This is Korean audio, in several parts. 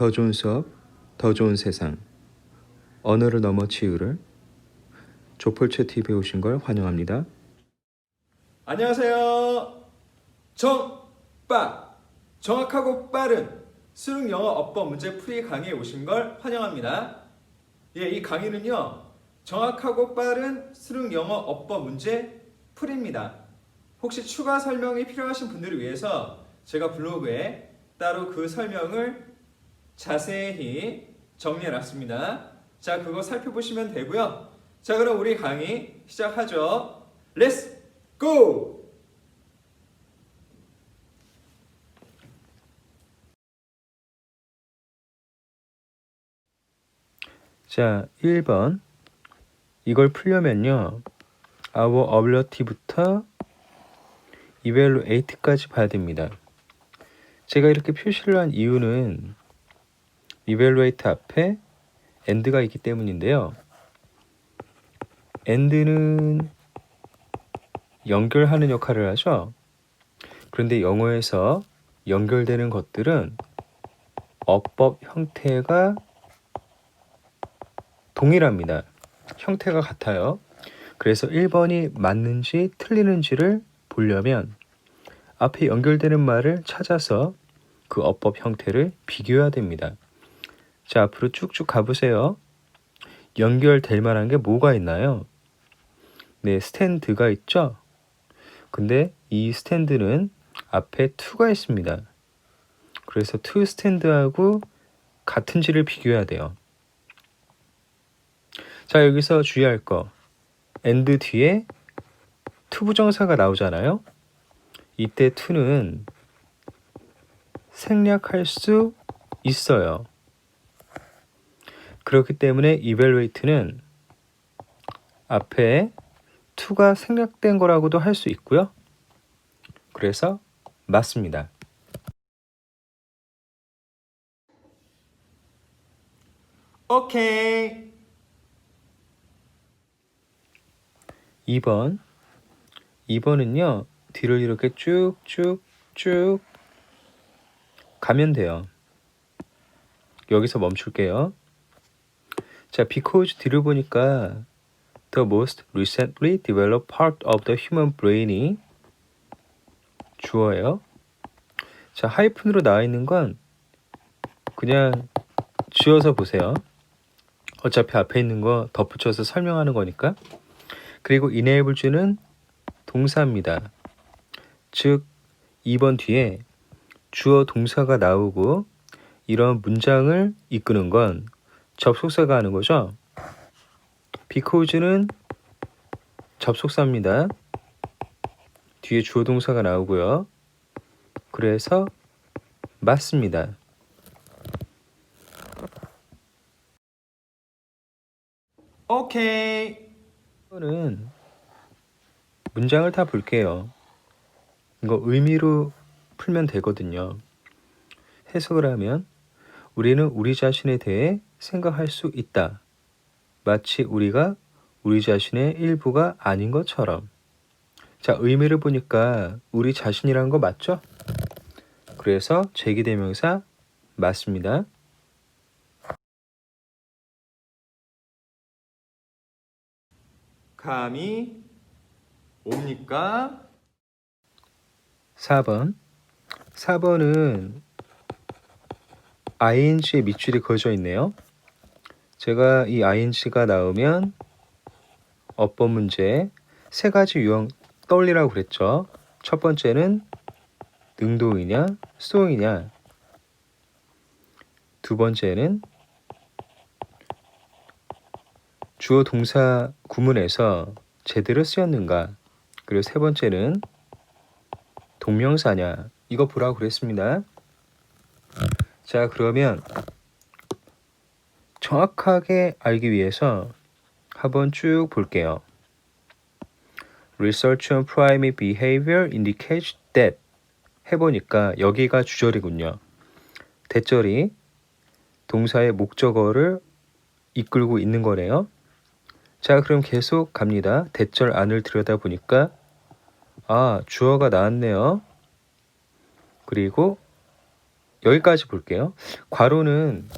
더 좋은 수업, 더 좋은 세상. 언어를 넘어 치유를 조폴체 TV에 오신 걸 환영합니다. 안녕하세요. 정빠 정확하고 빠른 수능 영어 어법 문제 풀이 강의에 오신 걸 환영합니다. 예, 이 강의는요. 정확하고 빠른 수능 영어 어법 문제 풀이입니다. 혹시 추가 설명이 필요하신 분들을 위해서 제가 블로그에 따로 그 설명을 자세히 정리해 놨습니다. 자, 그거 살펴보시면 되고요. 자, 그럼 우리 강의 시작하죠. 렛츠 고! 자, 1번. 이걸 풀려면요. our ability부터 evaluate까지 봐야 됩니다. 제가 이렇게 표시를 한 이유는 evaluate 앞에 and가 있기 때문인데요. and는 연결하는 역할을 하죠. 그런데 영어에서 연결되는 것들은 어법 형태가 동일합니다. 형태가 같아요. 그래서 1번이 맞는지 틀리는지를 보려면 앞에 연결되는 말을 찾아서 그 어법 형태를 비교해야 됩니다. 자, 앞으로 쭉쭉 가보세요. 연결될 만한 게 뭐가 있나요? 네, 스탠드가 있죠? 근데 이 스탠드는 앞에 to가 있습니다. 그래서 to 스탠드하고 같은지를 비교해야 돼요. 자, 여기서 주의할 거. and 뒤에 to 부정사가 나오잖아요. 이때 to는 생략할 수 있어요. 그렇기 때문에 evaluate는 앞에 to가 생략된 거라고도 할 수 있고요. 그래서 맞습니다. 오케이. 2번. 2번은요. 뒤를 이렇게 쭉쭉쭉 가면 돼요. 여기서 멈출게요. 자, because 뒤를 보니까 the most recently developed part of the human brain이 주어예요. 자, 하이픈으로 나와 있는 건 그냥 지어서 보세요. 어차피 앞에 있는 거 덧붙여서 설명하는 거니까. 그리고 enable주는 동사입니다. 즉 2번 뒤에 주어 동사가 나오고 이런 문장을 이끄는 건 접속사가 하는 거죠. because는 접속사입니다. 뒤에 주어 동사가 나오고요. 그래서 맞습니다. 오케이. 이거는 문장을 다 볼게요. 이거 의미로 풀면 되거든요. 해석을 하면 우리는 우리 자신에 대해 생각할 수 있다. 마치 우리가 우리 자신의 일부가 아닌 것처럼. 자, 의미를 보니까 우리 자신이란 거 맞죠? 그래서 제기대명사 맞습니다. 감이 옵니까? 4번. 4번은 ing에 밑줄이 그어져 있네요. 제가 이 ing가 나오면 어법 문제 세 가지 유형 떠올리라고 그랬죠. 첫 번째는 능동이냐, 수동이냐. 두 번째는 주어 동사 구문에서 제대로 쓰였는가. 그리고 세 번째는 동명사냐. 이거 보라고 그랬습니다. 자, 그러면 정확하게 알기 위해서 한번 쭉 볼게요. Research on primate behavior indicates that 해보니까 여기가 주절이군요. 대절이 동사의 목적어를 이끌고 있는 거네요. 자, 그럼 계속 갑니다. 대절 안을 들여다 보니까 아, 주어가 나왔네요. 그리고 여기까지 볼게요. 괄호는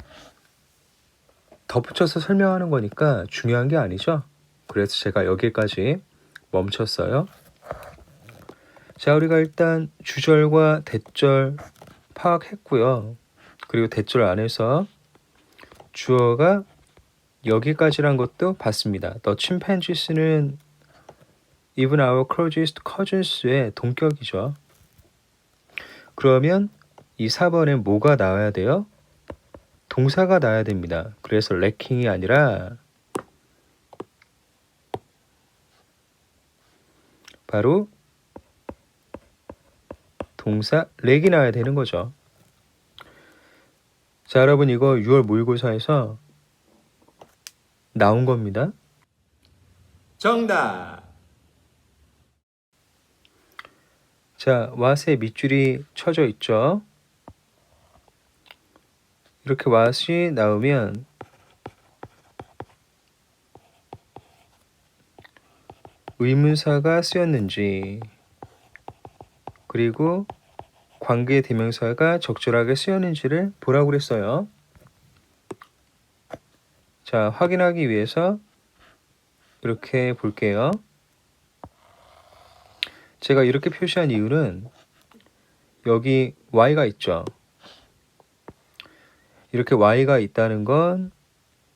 덧붙여서 설명하는 거니까 중요한 게 아니죠. 그래서 제가 여기까지 멈췄어요. 자, 우리가 일단 주절과 대절 파악했고요. 그리고 대절 안에서 주어가 여기까지란 것도 봤습니다. The chimpanzees는 even our closest cousins의 동격이죠. 그러면 이 4번에 뭐가 나와야 돼요? 동사가 나와야 됩니다. 그래서 lacking이 아니라 바로 동사 렉이 나와야 되는 거죠. 자, 여러분 이거 6월 모의고사에서 나온 겁니다. 정답. 자, 왓에 밑줄이 쳐져 있죠. 이렇게 왓이 나오면 의문사가 쓰였는지 그리고 관계 대명사가 적절하게 쓰였는지를 보라고 그랬어요. 자, 확인하기 위해서 이렇게 볼게요. 제가 이렇게 표시한 이유는 여기 y가 있죠. 이렇게 y가 있다는 건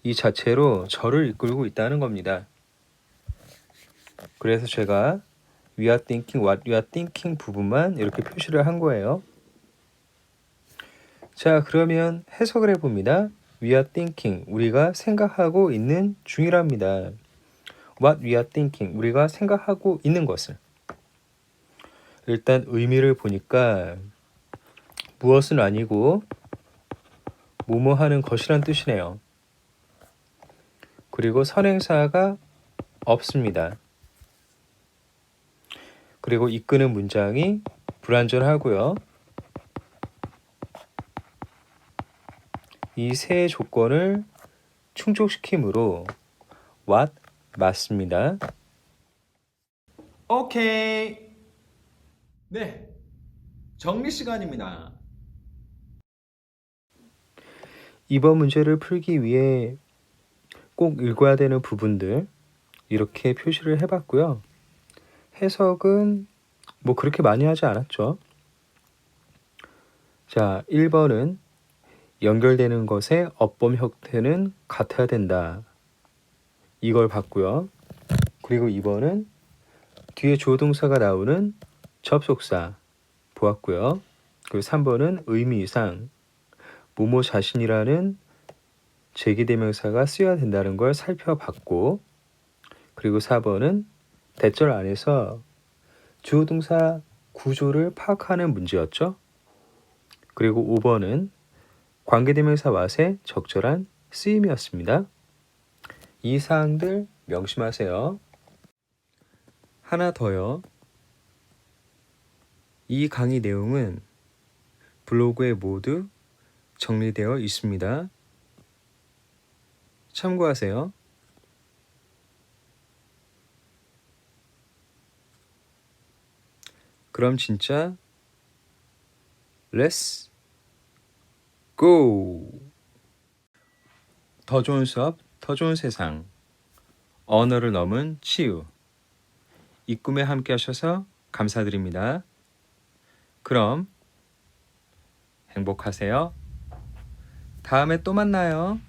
이 자체로 저를 이끌고 있다는 겁니다. 그래서 제가 we are thinking, what we are thinking 부분만 이렇게 표시를 한 거예요. 자, 그러면 해석을 해봅니다. we are thinking, 우리가 생각하고 있는 중이랍니다. what we are thinking, 우리가 생각하고 있는 것을. 일단 의미를 보니까 무엇은 아니고 뭐뭐 하는 것이란 뜻이네요. 그리고 선행사가 없습니다. 그리고 이끄는 문장이 불완전하고요. 이 세 조건을 충족시키므로 what 맞습니다. 오케이. 네. 정리 시간입니다. 이번 문제를 풀기 위해 꼭 읽어야 되는 부분들 이렇게 표시를 해봤고요. 해석은 뭐 그렇게 많이 하지 않았죠. 자, 1번은 연결되는 것의 어법 형태는 같아야 된다. 이걸 봤고요. 그리고 2번은 뒤에 조동사가 나오는 접속사 보았고요. 그리고 3번은 의미상 모모 자신이라는 제기대명사가 쓰여야 된다는 걸 살펴봤고 그리고 4번은 대절 안에서 주어 동사 구조를 파악하는 문제였죠. 그리고 5번은 관계대명사 왓의 적절한 쓰임이었습니다. 이 사항들 명심하세요. 하나 더요. 이 강의 내용은 블로그에 모두 정리되어 있습니다. 참고하세요. 그럼 진짜 Let's go! 더 좋은 수업, 더 좋은 세상. 언어를 넘은 치유. 이 꿈에 함께 하셔서 감사드립니다. 그럼 행복하세요. 다음에 또 만나요.